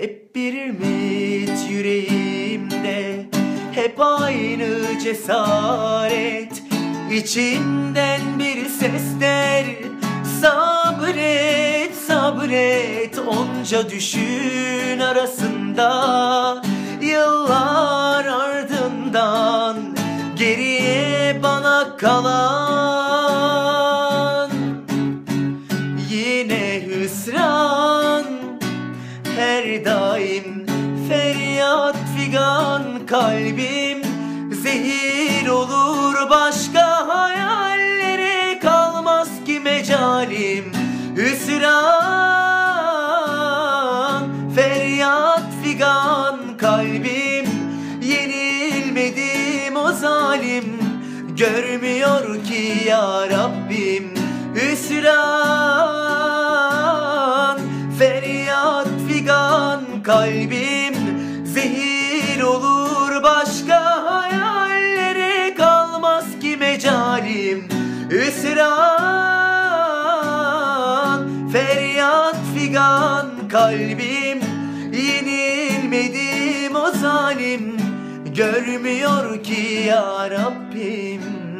Hep bir ümit yüreğimde Hep aynı cesaret. İçinden bir ses der Sabret sabret. Onca düşün arasında Yıllar ardından Geriye bana kalan. Yine hüsran her daim feryat figan kalbim. Zehir olur başka hayallere kalmaz ki mecalim. Hüsran feryat figan kalbim. Yenilmedim o zalim. Görmüyor ki ya Rabbim. Hüsran feryat kalbim. Zehir olur başka hayallere kalmaz ki mecalim. Hüsran feryat figan kalbim. Yenilmedim o zalim. Görmüyor ki ya Rabbim